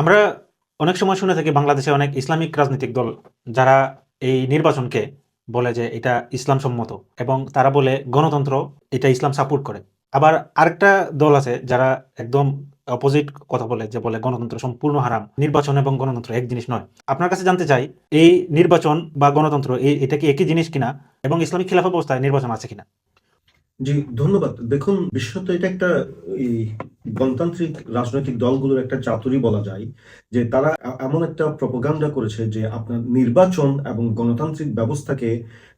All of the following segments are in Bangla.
আমরা অনেক সময় শুনে থাকি বাংলাদেশে অনেক ইসলামিক রাজনৈতিক দল যারা এই নির্বাচনকে বলে যে এটা ইসলাম সম্মত এবং তারা বলে গণতন্ত্র এটা ইসলাম সাপোর্ট করে। আবার আরেকটা দল আছে যারা একদম অপোজিট কথা বলে যে বলে গণতন্ত্র সম্পূর্ণ হারাম, নির্বাচন এবং গণতন্ত্র এক জিনিস নয়। আপনার কাছে জানতে চাই, এই নির্বাচন বা গণতন্ত্র এই এটা কি একই জিনিস কিনা এবং ইসলামিক খিলাফা ব্যবস্থায় নির্বাচন আছে কিনা? জি, ধন্যবাদ। দেখুন, বিশেষত এটা একটা, এই গণতান্ত্রিক রাজনৈতিক দলগুলোর একটা চাতুরি বলা যায়, যে তারা এমন একটা প্রপোগান্ডা করেছে যে আপনার নির্বাচন এবং গণতান্ত্রিক ব্যবস্থাকে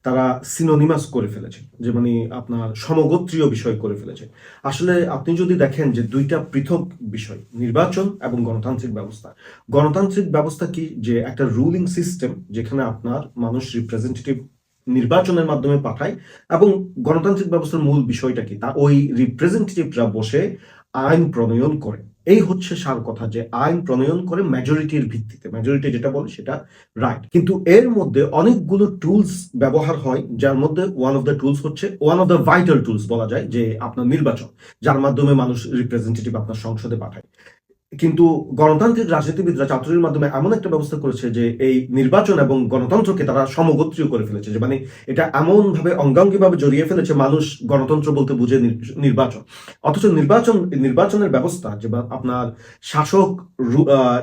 তারা সিনোনিমাস করে ফেলেছে, যে মানে আপনার সমগোত্রীয় বিষয় করে ফেলেছে। আসলে আপনি যদি দেখেন যে দুইটা পৃথক বিষয়, নির্বাচন এবং গণতান্ত্রিক ব্যবস্থা গণতান্ত্রিক ব্যবস্থা কি যে একটা রুলিং সিস্টেম যেখানে আপনার মানুষ রিপ্রেজেন্টেটিভ নির্বাচনের মাধ্যমে পাঠায় এবং গণতান্ত্রিক ব্যবস্থার মূল বিষয়টা কি? তা ওই রিপ্রেজেন্টেটিভরা বসে আইন প্রণয়ন করে। এই হচ্ছে সার কথা যে আইন প্রণয়ন করে মেজরিটির ভিত্তিতে। মেজরিটি যেটা বলে সেটা রাইট কিন্তু এর মধ্যে অনেকগুলো টুলস ব্যবহার হয়, যার মধ্যে ওয়ান অফ দ্য টুলস হচ্ছে one of the vital tools বলা যায়, যে আপনার নির্বাচন, যার মাধ্যমে মানুষ রিপ্রেজেন্টেটিভ আপনার সংসদে পাঠায়। কিন্তু গণতান্ত্রিক রাজনীতিবিদরা চাতুরির মাধ্যমে এমন একটা ব্যবস্থা করেছে যে এই নির্বাচন এবং গণতন্ত্রকে তারা সমগোত্রীয় করে ফেলেছে, যে মানে এটা এমন ভাবে অঙ্গাঙ্গিভাবে জড়িয়ে ফেলেছে মানুষ গণতন্ত্র বলতে বুঝে নির্বাচন। অথচ নির্বাচন, নির্বাচনের ব্যবস্থা, যে আপনার শাসক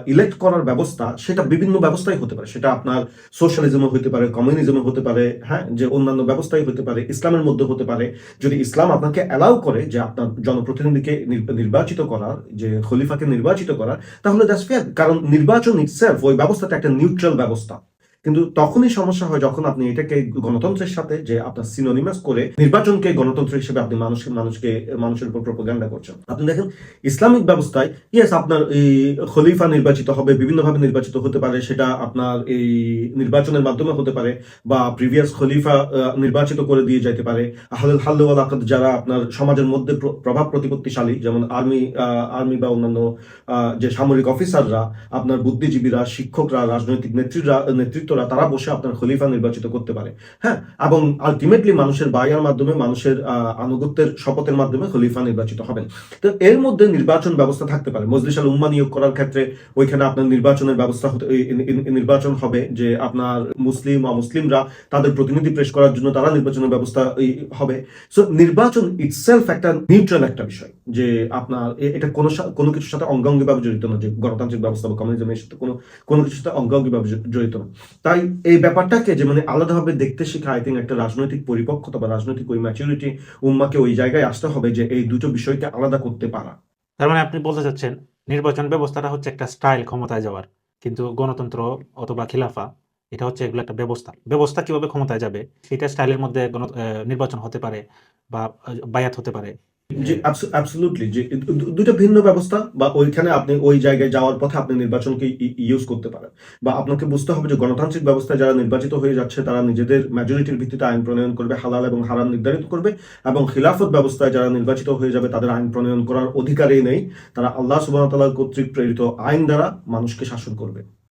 ইলেক্ট করার ব্যবস্থা, সেটা বিভিন্ন ব্যবস্থাই হতে পারে। সেটা আপনার সোশ্যালিজমও হতে পারে কমিউনিজমও হতে পারে হ্যাঁ যে অন্যান্য ব্যবস্থাই হতে পারে, ইসলামের মধ্যে হতে পারে। যদি ইসলাম আপনাকে অ্যালাউ করে যে আপনার জনপ্রতিনিধিকে নির- নির্বাচিত করার, যে খলিফাকে নির্বাচিত করার তাহলে দ্যাটস ফেয়ার কারণ নির্বাচন ইটসেলফ ওই ব্যবস্থাটা একটা নিউট্রাল ব্যবস্থা। কিন্তু তখনই সমস্যা হয় যখন আপনি এটাকে গণতন্ত্রের সাথে যে আপনার সিনোনিমাস করে নির্বাচনকে গণতন্ত্র হিসেবে আপনি মানুষ মানুষকে, মানুষের উপর প্রোপাগান্ডা করছেন। আপনি দেখেন ইসলামিক ব্যবস্থায় ইয়েস আপনার এই খলিফা নির্বাচিত হবে, বিভিন্নভাবে নির্বাচিত হতে পারে, সেটা আপনার এই নির্বাচনের মাধ্যমে হতে পারে, বা প্রিভিয়াস খলিফা নির্বাচিত করে দিয়ে যেতে পারে। আহলুল হাল্ল ওয়াল আকদ যারা আপনার সমাজের মধ্যে প্র- প্রভাব প্রতিপত্তিশালী, যেমন আর্মি আর্মি বা অন্যান্য যে সামরিক অফিসাররা আপনার বুদ্ধিজীবীরা, শিক্ষকরা, রাজনৈতিক নেতৃত্বরা নেতৃত্বরা তারা বসে আপনার খলিফা নির্বাচিত করতে পারে। হ্যাঁ? এবং আলটিমেটলি মানুষের বায়ার মাধ্যমে মানুষের আনুগত্যের শপথের মাধ্যমে খলিফা নির্বাচিত হবেন। তো এর মধ্যে নির্বাচন ব্যবস্থা থাকতে পারে। মজলিস আল উম্মা নিয়োগ করার ক্ষেত্রে ওইখানে আপনার নির্বাচনের ব্যবস্থা হতে নির্বাচন হবে যে আপনার মুসলিম, অমুসলিমরা তাদের প্রতিনিধি পেশ করার জন্য তারা নির্বাচনের ব্যবস্থা হবে। সো নির্বাচন ইটসেলফ একটা নিউট্রাল একটা বিষয় যে আপনার এটা কোনো কোনো কিছুর সাথে অঙ্গাঙ্গিভাবে জড়িত না যে গণতান্ত্রিক ব্যবস্থা বা কমিউনিজমের সাথে কোনো কোনো কিছুর সাথে অঙ্গাঙ্গিভাবে জড়িত না। তাই এই ব্যাপারটাকে যে মানে আলাদাভাবে দেখতে শেখা আই থিঙ্ক একটা রাজনৈতিক পরিপক্কতা বা রাজনৈতিক ওই ম্যাচুরিটি উম্মাকে ওই জায়গায় আসতে হবে যে এই দুটো বিষয়কে আলাদা করতে পারা। তার মানে আপনি বলতে চাচ্ছেন, নির্বাচন ব্যবস্থাটা হচ্ছে একটা স্টাইল ক্ষমতায় যাওয়ার, কিন্তু গণতন্ত্র অথবা খিলাফা, এটা হচ্ছে এগুলো একটা ব্যবস্থা। ব্যবস্থা কীভাবে ক্ষমতায় যাবে? সেটা স্টাইলের মধ্যে নির্বাচন হতে পারে বা বায়াত হতে পারে। যে অ্যাবসলুটলি দু- দুটো ভিন্ন ব্যবস্থা, বা ওইখানে আপনি ওই জায়গায় যাওয়ার পথে আপনি নির্বাচনকে ইউজ করতে পারেন। বা আপনাকে বুঝতে হবে যে গণতান্ত্রিক ব্যবস্থায় যারা নির্বাচিত হয়ে যাচ্ছে, তারা নিজেদের মেজরিটির ভিত্তিতে আইন প্রণয়ন করবে, হালাল এবং হারাম নির্ধারিত করবে, এবং খিলাফত ব্যবস্থায় যারা নির্বাচিত হয়ে যাবে, তাদের আইন প্রণয়ন করার অধিকারই নেই। তারা আল্লাহ সুবাহ কর্তৃক প্রেরিত আইন দ্বারা মানুষকে শাসন করবে।